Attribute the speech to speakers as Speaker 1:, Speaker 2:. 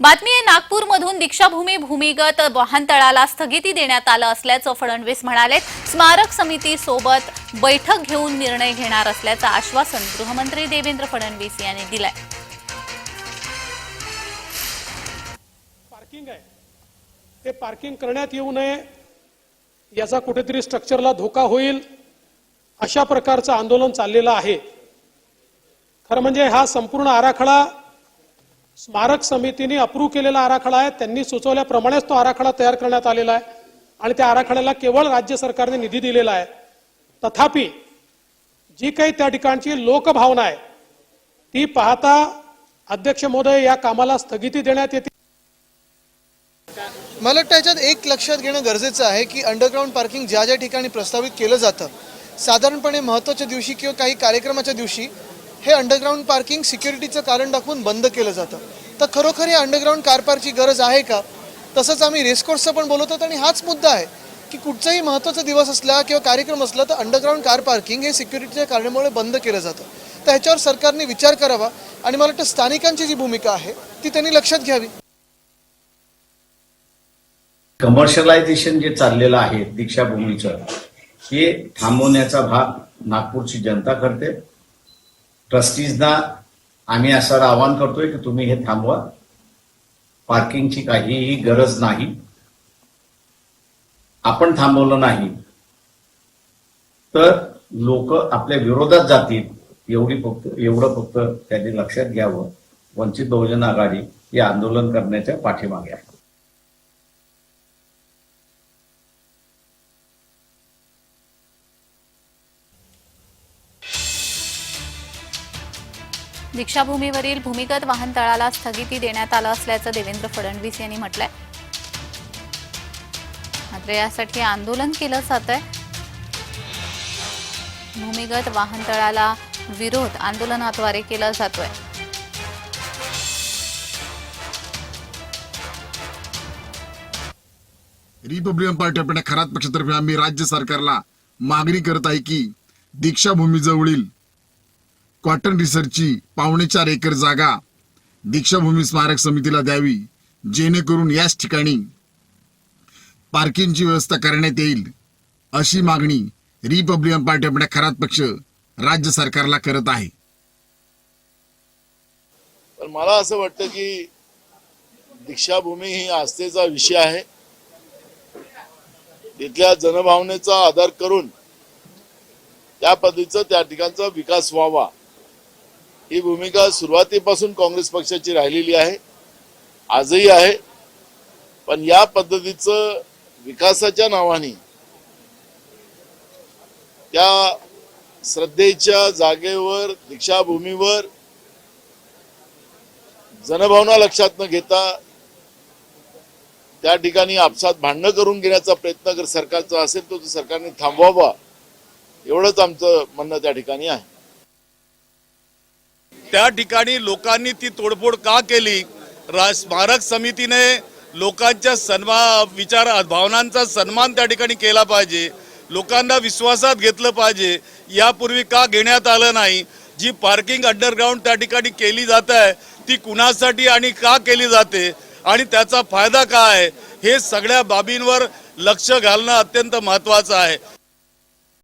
Speaker 1: बातमी आहे नागपूरमधून दीक्षाभूमी भूमिगत वाहनतळाला स्थगिती देण्यात आलं असल्याचं फडणवीस म्हणाले. स्मारक समिती सोबत बैठक घेऊन निर्णय घेणार असल्याचं आश्वासन गृहमंत्री देवेंद्र फडणवीस यांनी दिलंय.
Speaker 2: पार्किंग आहे. ते पार्किंग करण्यात येऊ नये. याचा कुठेतरी स्ट्रक्चरला धोका होईल. अशा प्रकारचं आंदोलन चाललेलं आहे. खरं म्हणजे हा संपूर्ण आराखडा स्मारक समितीने अप्रूव्ह केलेला आराखडा आहे. त्यांनी सुचवल्याप्रमाणेच तो आराखडा तयार करण्यात आलेला आहे. आणि त्या आराखड्याला केवळ राज्य सरकारने निधी दिलेला आहे. तथापि जी काही त्या ठिकाणची लोकभावना आहे ती पाहता अध्यक्ष महोदय या कामाला स्थगिती देण्यात येते.
Speaker 3: मला वाटतं याच्यात एक लक्षात घेणं गरजेचं आहे की अंडरग्राऊंड पार्किंग ज्या ज्या ठिकाणी प्रस्तावित केलं जातं साधारणपणे महत्त्वाच्या दिवशी किंवा काही कार्यक्रमाच्या दिवशी हे अंडरग्राऊंड पार्किंग सिक्युरिटीचं कारण दाखवून बंद केलं जातं. तर खरोखर हे अंडरग्राऊंड कार पार्कची गरज आहे का? तसंच आम्ही रेसकोर्सचं पण बोलत होतो आणि हाच मुद्दा आहे की कुठचाही महत्त्वाचा दिवस असला किंवा कार्यक्रम असला तर अंडरग्राऊंड कार पार्किंग हे सिक्युरिटीच्या कारणामुळे बंद केलं जातं. तर ह्याच्यावर सरकारने विचार करावा आणि मला वाटतं स्थानिकांची जी भूमिका आहे ती त्यांनी लक्षात घ्यावी.
Speaker 4: कमर्शियलायझेशन जे चाललेलं आहे दीक्षाभूमीचं हे थांबवण्याचा भाग नागपूरची जनता करते. ट्रस्टीजना आम्ही असं आवाहन करतोय की तुम्ही हे थांबवा. पार्किंगची काहीही गरज नाही. आपण थांबवलं नाही. तर लोक आपल्या विरोधात जातील एवढी फक्त एवढं फक्त त्यांनी लक्षात घ्यावं. वंचित बहुजन आघाडी हे आंदोलन करण्याच्या पाठीमागे आहे.
Speaker 1: दीक्षाभूमीवरील भूमिगत वाहनतळाला स्थगिती देण्यात आलं असल्याचं देवेंद्र फडणवीस यांनी म्हटलंय. मात्र यासाठी आंदोलन केलं जात आहे भूमिगत वाहनतळाला विरोध आंदोलनाद्वारे केला जातोय.
Speaker 5: रिपब्लिकन पार्टी आपण खरात पक्षातर्फे आम्ही राज्य सरकारला मागणी करत आहे की दीक्षाभूमीजवळील कॉटन रिसर्चची पावणे चार एकर जागा दीक्षाभूमी स्मारक समितीला द्यावी जेणेकरून याच ठिकाणी पार्किंगची व्यवस्था करण्यात येईल अशी मागणी रिपब्लिकन पार्टी आपल्या खरात पक्ष राज्य सरकारला करत आहे.
Speaker 6: पण मला असं वाटतं की दीक्षाभूमी ही आस्थेचा विषय आहे. तिथल्या जनभावनेचा आधार करून त्या पद्धतीचा त्या ठिकाणचा विकास व्हावा. ही भूमिका सुरुवातीपासून काँग्रेस पक्षाची राहिलेली आहे. आजही आहे. पण या पद्धतीचं विकासाच्या नावाने त्या श्रद्धेच्या जागेवर दीक्षाभूमीवर जनभावना लक्षात न घेता त्या ठिकाणी आपसात भांडणं करून घेण्याचा प्रयत्न जर सरकारचा असेल तो सरकारने थांबवावा. एवढंच आमचं म्हणणं त्या ठिकाणी आहे.
Speaker 7: त्या ठिकाणी लोकांनी ती तोडफोड का केली? रा स्मारक समितीने लोकांच्या सन्मा विचार भावनांचा सन्मान त्या ठिकाणी केला पाहिजे. लोकांना विश्वासात घेतलं पाहिजे. यापूर्वी का घेण्यात आलं नाही? जी पार्किंग अंडरग्राऊंड त्या ठिकाणी केली जात आहे ती कुणासाठी आणि का केली जाते? आणि त्याचा फायदा काय आहे? हे सगळ्या बाबींवर लक्ष घालणं अत्यंत महत्त्वाचं आहे.